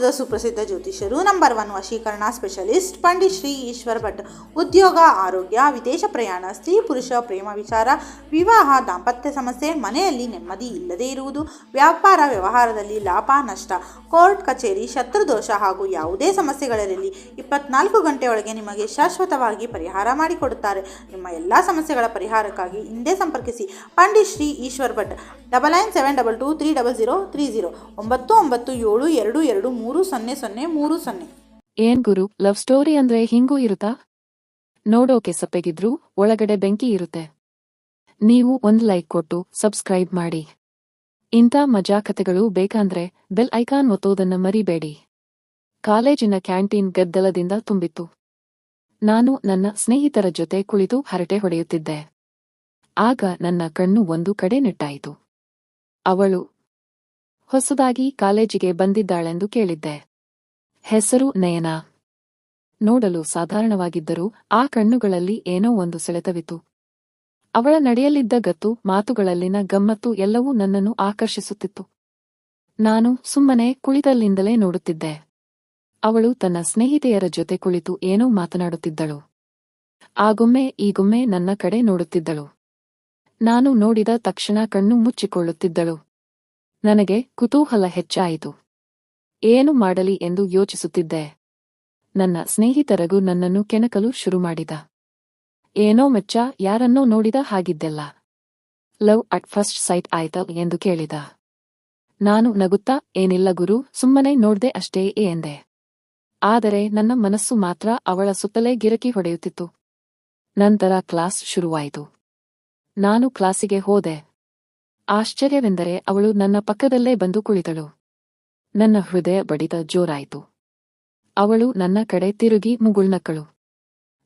ಭಾರತದ ಸುಪ್ರಸಿದ್ಧ ಜ್ಯೋತಿಷ್ಯರು. ನಂಬರ್ ಒನ್ ವಶೀಕರಣ ಸ್ಪೆಷಲಿಸ್ಟ್ ಪಂಡಿತ್ ಶ್ರೀ ಈಶ್ವರ್ ಭಟ್. ಉದ್ಯೋಗ, ಆರೋಗ್ಯ, ವಿದೇಶ ಪ್ರಯಾಣ, ಸ್ತ್ರೀ ಪುರುಷ ಪ್ರೇಮ ವಿಚಾರ, ವಿವಾಹ, ದಾಂಪತ್ಯ ಸಮಸ್ಯೆ, ಮನೆಯಲ್ಲಿ ನೆಮ್ಮದಿ ಇಲ್ಲದೇ ಇರುವುದು, ವ್ಯಾಪಾರ ವ್ಯವಹಾರದಲ್ಲಿ ಲಾಭ, ನಷ್ಟ, ಕೋರ್ಟ್ ಕಚೇರಿ ಶತ್ರುದೋಷ ಹಾಗೂ ಯಾವುದೇ ಸಮಸ್ಯೆಗಳಲ್ಲಿ ಇಪ್ಪತ್ನಾಲ್ಕು ಗಂಟೆಯೊಳಗೆ ನಿಮಗೆ ಶಾಶ್ವತವಾಗಿ ಪರಿಹಾರ ಮಾಡಿಕೊಡುತ್ತಾರೆ. ನಿಮ್ಮ ಎಲ್ಲ ಸಮಸ್ಯೆಗಳ ಪರಿಹಾರಕ್ಕಾಗಿ ಹಿಂದೆ ಸಂಪರ್ಕಿಸಿ. Pandit Shri Eshwar Bhat. Double nine seven double two three double zero three zero ಒಂಬತ್ತು ಒಂಬತ್ತು ಏಳು ಎರಡು ಎರಡು ಮೂರು ಸೊನ್ನೆ ಸೊನ್ನೆ ಮೂರು ಸೊನ್ನೆ. ಏನ್ ಗುರು, ಲವ್ ಸ್ಟೋರಿ ಅಂದ್ರೆ ಹಿಂಗೂ ಇರುತ್ತಾ? ನೋಡೋಕೆ ಸಪ್ಪೆಗಿದ್ರು ಒಳಗಡೆ ಬೆಂಕಿ ಇರುತ್ತೆ. ನೀವು ಒಂದ್ ಲೈಕ್ ಕೊಟ್ಟು ಸಬ್ಸ್ಕ್ರೈಬ್ ಮಾಡಿ. ಇಂಥ ಮಜಾ ಕಥೆಗಳು ಬೇಕಂದ್ರೆ ಬೆಲ್ ಐಕಾನ್ ಒತ್ತೋದನ್ನ ಮರಿಬೇಡಿ. ಕಾಲೇಜಿನ ಕ್ಯಾಂಟೀನ್ ಗದ್ದಲದಿಂದ ತುಂಬಿತ್ತು. ನಾನು ನನ್ನ ಸ್ನೇಹಿತರ ಜೊತೆ ಕುಳಿತು ಹರಟೆ ಹೊಡೆಯುತ್ತಿದ್ದೆ. ಆಗ ನನ್ನ ಕಣ್ಣು ಒಂದು ಕಡೆ ನೆಟ್ಟಾಯಿತು. ಅವಳು ಹೊಸದಾಗಿ ಕಾಲೇಜಿಗೆ ಬಂದಿದ್ದಾಳೆಂದು ಕೇಳಿದ್ದೆ. ಹೆಸರು ನಯನ. ನೋಡಲು ಸಾಧಾರಣವಾಗಿದ್ದರೂ ಆ ಕಣ್ಣುಗಳಲ್ಲಿ ಏನೋ ಒಂದು ಸೆಳೆತವಿತು ಅವಳ ನಡೆಯಲಿದ್ದ ಗತ್ತು, ಮಾತುಗಳಲ್ಲಿನ ಗಮ್ಮತ್ತು ಎಲ್ಲವೂ ನನ್ನನ್ನು ಆಕರ್ಷಿಸುತ್ತಿತ್ತು. ನಾನು ಸುಮ್ಮನೆ ಕುಳಿತಲ್ಲಿಂದಲೇ ನೋಡುತ್ತಿದ್ದೆ. ಅವಳು ತನ್ನ ಸ್ನೇಹಿತೆಯರ ಜೊತೆ ಕುಳಿತು ಏನೋ ಮಾತನಾಡುತ್ತಿದ್ದಳು. ಆಗೊಮ್ಮೆ ಈಗೊಮ್ಮೆ ನನ್ನ ಕಡೆ ನೋಡುತ್ತಿದ್ದಳು. ನಾನು ನೋಡಿದ ತಕ್ಷಣ ಕಣ್ಣು ಮುಚ್ಚಿಕೊಳ್ಳುತ್ತಿದ್ದಳು. ನನಗೆ ಕುತೂಹಲ ಹೆಚ್ಚಾಯಿತು. ಏನು ಮಾಡಲಿ ಎಂದು ಯೋಚಿಸುತ್ತಿದ್ದೆ. ನನ್ನ ಸ್ನೇಹಿತರಗೂ ನನ್ನನ್ನು ಕೆಣಕಲು ಶುರು ಮಾಡಿದ ಏನೋ ಮೆಚ್ಚ, ಯಾರನ್ನೋ ನೋಡಿದ ಹಾಗಿದ್ದೆಲ್ಲ. ಲವ್ ಅಟ್ ಫಸ್ಟ್ ಸೈಟ್ ಆಯ್ತ ಎಂದು ಕೇಳಿದ. ನಾನು ನಗುತ್ತಾ, ಏನಿಲ್ಲ ಗುರು, ಸುಮ್ಮನೆ ನೋಡ್ದೆ ಅಷ್ಟೇ ಎಂದೆ. ಆದರೆ ನನ್ನ ಮನಸ್ಸು ಮಾತ್ರ ಅವಳ ಸುತ್ತಲೇ ಗಿರಕಿ ಹೊಡೆಯುತ್ತಿತ್ತು. ನಂತರ ಕ್ಲಾಸ್ ಶುರುವಾಯಿತು. ನಾನು ಕ್ಲಾಸಿಗೆ ಹೋದೆ. ಆಶ್ಚರ್ಯವೆಂದರೆ ಅವಳು ನನ್ನ ಪಕ್ಕದಲ್ಲೇ ಬಂದು ಕುಳಿತಳು. ನನ್ನ ಹೃದಯ ಬಡಿತ ಜೋರಾಯಿತು. ಅವಳು ನನ್ನ ಕಡೆ ತಿರುಗಿ ಮುಗುಳ್ನಕ್ಕಳು.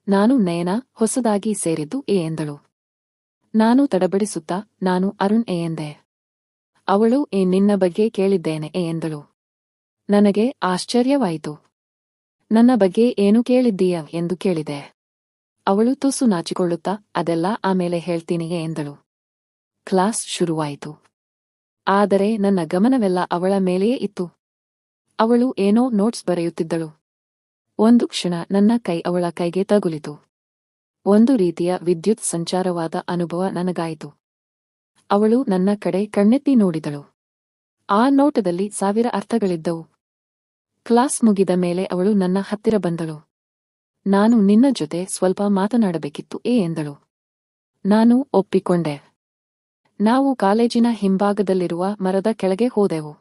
ನಾನು ನಯನ, ಹೊಸದಾಗಿ ಸೇರಿದ್ದು ಎ ಎಂದಳು. ನಾನು ತಡಬಡಿಸುತ್ತಾ, ನಾನು ಅರುಣ್ ಎ ಎಂದೆ. ಅವಳು, ಏ ನಿನ್ನ ಬಗ್ಗೆ ಕೇಳಿದ್ದೇನೆ ಎ ಎಂದಳು. ನನಗೆ ಆಶ್ಚರ್ಯವಾಯಿತು. ನನ್ನ ಬಗ್ಗೆ ಏನು ಕೇಳಿದ್ದೀಯ ಎಂದು ಕೇಳಿದೆ. ಅವಳು ತುಸು ನಾಚಿಕೊಳ್ಳುತ್ತಾ, ಅದೆಲ್ಲ ಆಮೇಲೆ ಹೇಳ್ತೀನಿ ಎಂದಳು. ಕ್ಲಾಸ್ ಶುರುವಾಯಿತು. ಆದರೆ ನನ್ನ ಗಮನವೆಲ್ಲ ಅವಳ ಮೇಲೆಯೇ ಇತ್ತು. ಅವಳು ಏನೋ ನೋಟ್ಸ್ ಬರೆಯುತ್ತಿದ್ದಳು. ಒಂದು ಕ್ಷಣ ನನ್ನ ಕೈ ಅವಳ ಕೈಗೆ ತಗುಲಿತು. ಒಂದು ರೀತಿಯ ವಿದ್ಯುತ್ ಸಂಚಾರವಾದ ಅನುಭವ ನನಗಾಯಿತು. ಅವಳು ನನ್ನ ಕಡೆ ಕಣ್ಣೆತ್ತಿ ನೋಡಿದಳು. ಆ ನೋಟದಲ್ಲಿ ಸಾವಿರ ಅರ್ಥಗಳಿದ್ದವು. ಕ್ಲಾಸ್ ಮುಗಿದ ಮೇಲೆ ಅವಳು ನನ್ನ ಹತ್ತಿರ ಬಂದಳು. ನಾನು ನಿನ್ನ ಜೊತೆ ಸ್ವಲ್ಪ ಮಾತನಾಡಬೇಕಿತ್ತು ಏ ಎಂದಳು. ನಾನು ಒಪ್ಪಿಕೊಂಡೆ. ನಾವು ಕಾಲೇಜಿನ ಹಿಂಭಾಗದಲ್ಲಿರುವ ಮರದ ಕೆಳಗೆ ಹೋದೆವು.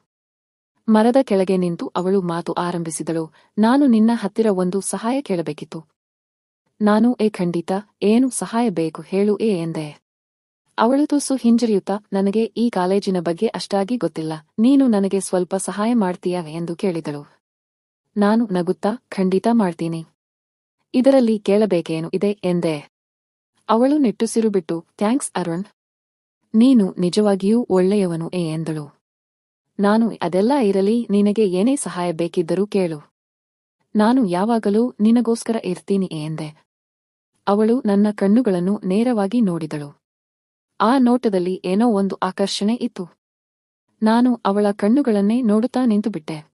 ಮರದ ಕೆಳಗೆ ನಿಂತು ಅವಳು ಮಾತು ಆರಂಭಿಸಿದಳು. ನಾನು ನಿನ್ನ ಹತ್ತಿರ ಒಂದು ಸಹಾಯ ಕೇಳಬೇಕಿತ್ತು. ನಾನು, ಏ ಖಂಡಿತ, ಏನು ಸಹಾಯ ಬೇಕು ಹೇಳು, ಏ ಎಂದೆ. ಅವಳು ತುಸು ಹಿಂಜರಿಯುತ್ತಾ, ನನಗೆ ಈ ಕಾಲೇಜಿನ ಬಗ್ಗೆ ಅಷ್ಟಾಗಿ ಗೊತ್ತಿಲ್ಲ. ನೀನು ನನಗೆ ಸ್ವಲ್ಪ ಸಹಾಯ ಮಾಡ್ತೀಯಾ ಎಂದು ಕೇಳಿದಳು. ನಾನು ನಗುತ್ತಾ, ಖಂಡಿತ ಮಾಡ್ತೀನಿ. ಇದರಲ್ಲಿ ಕೇಳಬೇಕೇನು ಇದೆ ಎಂದೆ. ಅವಳು ನಿಟ್ಟುಸಿರು ಬಿಟ್ಟು, ಥ್ಯಾಂಕ್ಸ್, ಅರುಣ್. ನೀನು ನಿಜವಾಗಿಯೂ ಒಳ್ಳೆಯವನು ಏ ಎಂದಳು. ನಾನು ಅದೆಲ್ಲ ಇರಲಿ, ನಿನಗೆ ಏನೇ ಸಹಾಯ ಬೇಕಿದ್ದರೂ ಕೇಳು. ನಾನು ಯಾವಾಗಲೂ ನಿನಗೋಸ್ಕರ ಇರ್ತೀನಿ ಎಂದೆ. ಅವಳು ನನ್ನ ಕಣ್ಣುಗಳನ್ನು ನೇರವಾಗಿ ನೋಡಿದಳು. ಆ ನೋಟದಲ್ಲಿ ಏನೋ ಒಂದು ಆಕರ್ಷಣೆ ಇತ್ತು. ನಾನು ಅವಳ ಕಣ್ಣುಗಳನ್ನೇ ನೋಡುತ್ತಾ ನಿಂತುಬಿಟ್ಟೆ.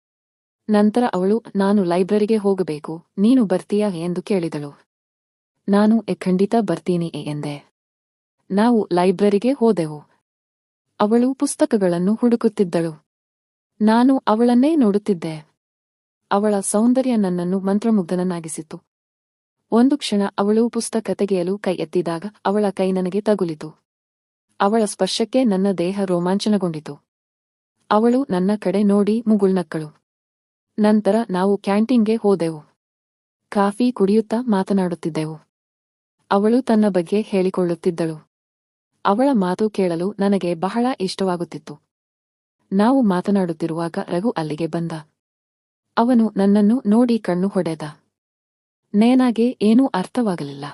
ನಂತರ ಅವಳು, ನಾನು ಲೈಬ್ರರಿಗೆ ಹೋಗಬೇಕು, ನೀನು ಬರ್ತೀಯಾ ಎಂದು ಕೇಳಿದಳು. ನಾನು ಎ ಖಂಡಿತ ಬರ್ತೀನಿ ಎಂದೆ. ನಾವು ಲೈಬ್ರರಿಗೆ ಹೋದೆವು. ಅವಳು ಪುಸ್ತಕಗಳನ್ನು ಹುಡುಕುತ್ತಿದ್ದಳು. ನಾನು ಅವಳನ್ನೇ ನೋಡುತ್ತಿದ್ದೆ. ಅವಳ ಸೌಂದರ್ಯ ನನ್ನನ್ನು ಮಂತ್ರಮುಗ್ಧನನ್ನಾಗಿಸಿತು ಒಂದು ಕ್ಷಣ ಅವಳು ಪುಸ್ತಕ ತೆಗೆಯಲು ಕೈ ಎತ್ತಿದಾಗ ಅವಳ ಕೈ ನನಗೆ ತಗುಲಿತು. ಅವಳ ಸ್ಪರ್ಶಕ್ಕೆ ನನ್ನ ದೇಹ ರೋಮಾಂಚನಗೊಂಡಿತು. ಅವಳು ನನ್ನ ಕಡೆ ನೋಡಿ ಮುಗುಳ್ನಕ್ಕಳು. ನಂತರ ನಾವು ಕ್ಯಾಂಟೀನ್ಗೆ ಹೋದೆವು. ಕಾಫಿ ಕುಡಿಯುತ್ತಾ ಮಾತನಾಡುತ್ತಿದ್ದೆವು. ಅವಳು ತನ್ನ ಬಗ್ಗೆ ಹೇಳಿಕೊಳ್ಳುತ್ತಿದ್ದಳು. ಅವಳ ಮಾತು ಕೇಳಲು ನನಗೆ ಬಹಳ ಇಷ್ಟವಾಗುತ್ತಿತ್ತು. ನಾವು ಮಾತನಾಡುತ್ತಿರುವಾಗ ರಘು ಅಲ್ಲಿಗೆ ಬಂದ. ಅವನು ನನ್ನನ್ನು ನೋಡಿ ಕಣ್ಣು ಹೊಡೆದ. ನೇನಾಗೆ ಏನೂ ಅರ್ಥವಾಗಲಿಲ್ಲ.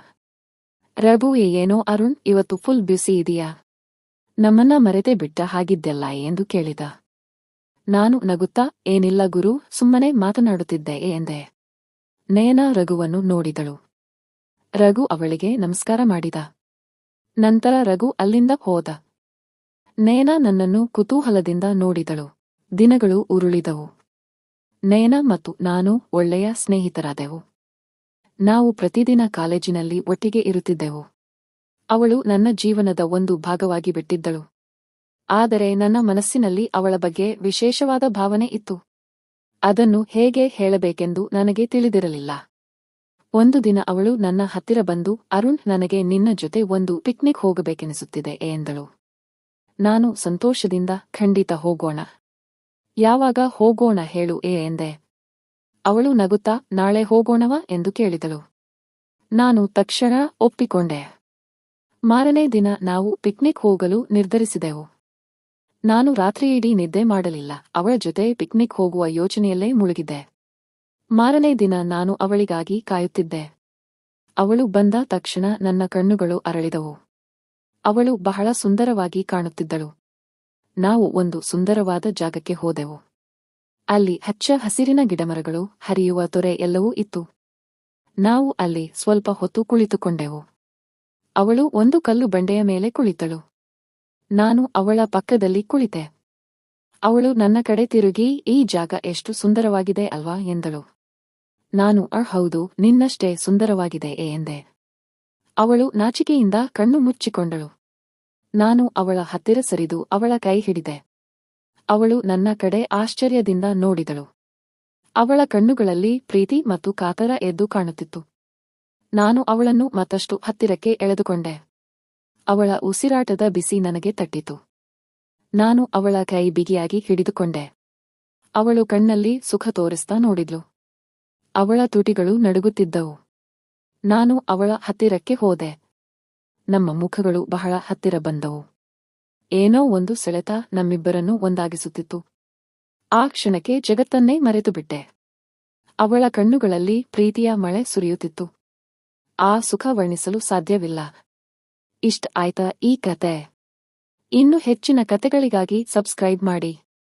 ರಘು ಏನೋ ಅರುಣ್, ಇವತ್ತು ಫುಲ್ ಬ್ಯುಸಿ ಇದೆಯಾ? ನಮ್ಮನ್ನ ಮರೆತೇ ಬಿಟ್ಟ ಹಾಗಿದ್ದೆಲ್ಲ ಎಂದು ಕೇಳಿದ. ನಾನು ನಗುತ್ತಾ, ಏನಿಲ್ಲ ಗುರು, ಸುಮ್ಮನೆ ಮಾತನಾಡುತ್ತಿದ್ದೆ ಎಂದೆ. ನಯನ ರಘುವನ್ನು ನೋಡಿದಳು. ರಘು ಅವಳಿಗೆ ನಮಸ್ಕಾರ ಮಾಡಿದ. ನಂತರ ರಘು ಅಲ್ಲಿಂದ ಹೋದ. ನಯನ ನನ್ನನ್ನು ಕುತೂಹಲದಿಂದ ನೋಡಿದಳು. ದಿನಗಳು ಉರುಳಿದವು. ನಯನ ಮತ್ತು ನಾನು ಒಳ್ಳೆಯ ಸ್ನೇಹಿತರಾದೆವು. ನಾವು ಪ್ರತಿದಿನ ಕಾಲೇಜಿನಲ್ಲಿ ಒಟ್ಟಿಗೆ ಇರುತ್ತಿದ್ದೆವು. ಅವಳು ನನ್ನ ಜೀವನದ ಒಂದು ಭಾಗವಾಗಿ ಬಿಟ್ಟಿದ್ದಳು. ಆದರೆ ನನ್ನ ಮನಸ್ಸಿನಲ್ಲಿ ಅವಳ ಬಗ್ಗೆ ವಿಶೇಷವಾದ ಭಾವನೆ ಇತ್ತು. ಅದನ್ನು ಹೇಗೆ ಹೇಳಬೇಕೆಂದು ನನಗೆ ತಿಳಿದಿರಲಿಲ್ಲ. ಒಂದು ದಿನ ಅವಳು ನನ್ನ ಹತ್ತಿರ ಬಂದು, ಅರುಣ್, ನನಗೆ ನಿನ್ನ ಜೊತೆ ಒಂದು ಪಿಕ್ನಿಕ್ ಹೋಗಬೇಕೆನಿಸುತ್ತಿದೆ, ಎಂದಳು. ನಾನು ಸಂತೋಷದಿಂದ ಖಂಡಿತ ಹೋಗೋಣ. ಯಾವಾಗ ಹೋಗೋಣ ಹೇಳು, ಏ, ಎಂದೆ. ಅವಳು ನಗುತ್ತಾ, ನಾಳೆ ಹೋಗೋಣವಾ? ಎಂದು ಕೇಳಿದಳು. ನಾನು ತಕ್ಷಣ ಒಪ್ಪಿಕೊಂಡೆ. ಮಾರನೇ ದಿನ ನಾವು ಪಿಕ್ನಿಕ್ ಹೋಗಲು ನಿರ್ಧರಿಸಿದೆವು. ನಾನು ರಾತ್ರಿಯಿಡೀ ನಿದ್ದೆ ಮಾಡಲಿಲ್ಲ, ಅವಳ ಜೊತೆ ಪಿಕ್ನಿಕ್ ಹೋಗುವ ಯೋಚನೆಯಲ್ಲೇ ಮುಳುಗಿದ್ದೆ. ಮಾರನೇ ದಿನ ನಾನು ಅವಳಿಗಾಗಿ ಕಾಯುತ್ತಿದ್ದೆ. ಅವಳು ಬಂದ ತಕ್ಷಣ ನನ್ನ ಕಣ್ಣುಗಳು ಅರಳಿದವು. ಅವಳು ಬಹಳ ಸುಂದರವಾಗಿ ಕಾಣುತ್ತಿದ್ದಳು. ನಾವು ಒಂದು ಸುಂದರವಾದ ಜಾಗಕ್ಕೆ ಹೋದೆವು. ಅಲ್ಲಿ ಹಚ್ಚ ಹಸಿರಿನ ಗಿಡಮರಗಳು, ಹರಿಯುವ ತೊರೆ ಎಲ್ಲವೂ ಇತ್ತು. ನಾವು ಅಲ್ಲಿ ಸ್ವಲ್ಪ ಹೊತ್ತು ಕುಳಿತುಕೊಂಡೆವು. ಅವಳು ಒಂದು ಕಲ್ಲು ಬಂಡೆಯ ಮೇಲೆ ಕುಳಿತಳು. ನಾನು ಅವಳ ಪಕ್ಕದಲ್ಲಿ ಕುಳಿತೆ. ಅವಳು ನನ್ನ ಕಡೆ ತಿರುಗಿ, ಈ ಜಾಗ ಎಷ್ಟು ಸುಂದರವಾಗಿದೆ ಅಲ್ವಾ ಎಂದಳು. ನಾನು ಅರ್ ಹೌದು, ನಿನ್ನಷ್ಟೇ ಸುಂದರವಾಗಿದೆ ಎಂದೆ. ಅವಳು ನಾಚಿಕೆಯಿಂದ ಕಣ್ಣು ಮುಚ್ಚಿಕೊಂಡಳು. ನಾನು ಅವಳ ಹತ್ತಿರ ಸರಿದು ಅವಳ ಕೈ ಹಿಡಿದೆ. ಅವಳು ನನ್ನ ಕಡೆ ಆಶ್ಚರ್ಯದಿಂದ ನೋಡಿದಳು. ಅವಳ ಕಣ್ಣುಗಳಲ್ಲಿ ಪ್ರೀತಿ ಮತ್ತು ಕಾತರ ಎದ್ದು ಕಾಣುತ್ತಿತ್ತು. ನಾನು ಅವಳನ್ನು ಮತ್ತಷ್ಟು ಹತ್ತಿರಕ್ಕೆ ಎಳೆದುಕೊಂಡೆ. ಅವಳ ಉಸಿರಾಟದ ಬಿಸಿ ನನಗೆ ತಟ್ಟಿತು. ನಾನು ಅವಳ ಕೈ ಬಿಗಿಯಾಗಿ ಹಿಡಿದುಕೊಂಡೆ. ಅವಳು ಕಣ್ಣಲ್ಲಿ ಸುಖ ತೋರಿಸ್ತಾ ನೋಡಿದ್ಲು. ಅವಳ ತುಟಿಗಳು ನಡುಗುತ್ತಿದ್ದವು. ನಾನು ಅವಳ ಹತ್ತಿರಕ್ಕೆ ಹೋದೆ. ನಮ್ಮ ಮುಖಗಳು ಬಹಳ ಹತ್ತಿರ ಬಂದವು. ಏನೋ ಒಂದು ಸೆಳೆತ ನಮ್ಮಿಬ್ಬರನ್ನು ಒಂದಾಗಿಸುತ್ತಿತ್ತು. ಆ ಕ್ಷಣಕ್ಕೆ ಜಗತ್ತನ್ನೇ ಮರೆತುಬಿಟ್ಟೆ. ಅವಳ ಕಣ್ಣುಗಳಲ್ಲಿ ಪ್ರೀತಿಯ ಮಳೆ ಸುರಿಯುತ್ತಿತ್ತು. ಆ ಸುಖ ವರ್ಣಿಸಲು ಸಾಧ್ಯವಿಲ್ಲ. ಇಷ್ಟ ಆಯ್ತಾ ಈ ಕತೆ? ಇನ್ನು ಹೆಚ್ಚಿನ ಕತೆಗಳಿಗಾಗಿ ಸಬ್ಸ್ಕ್ರೈಬ್ ಮಾಡಿ.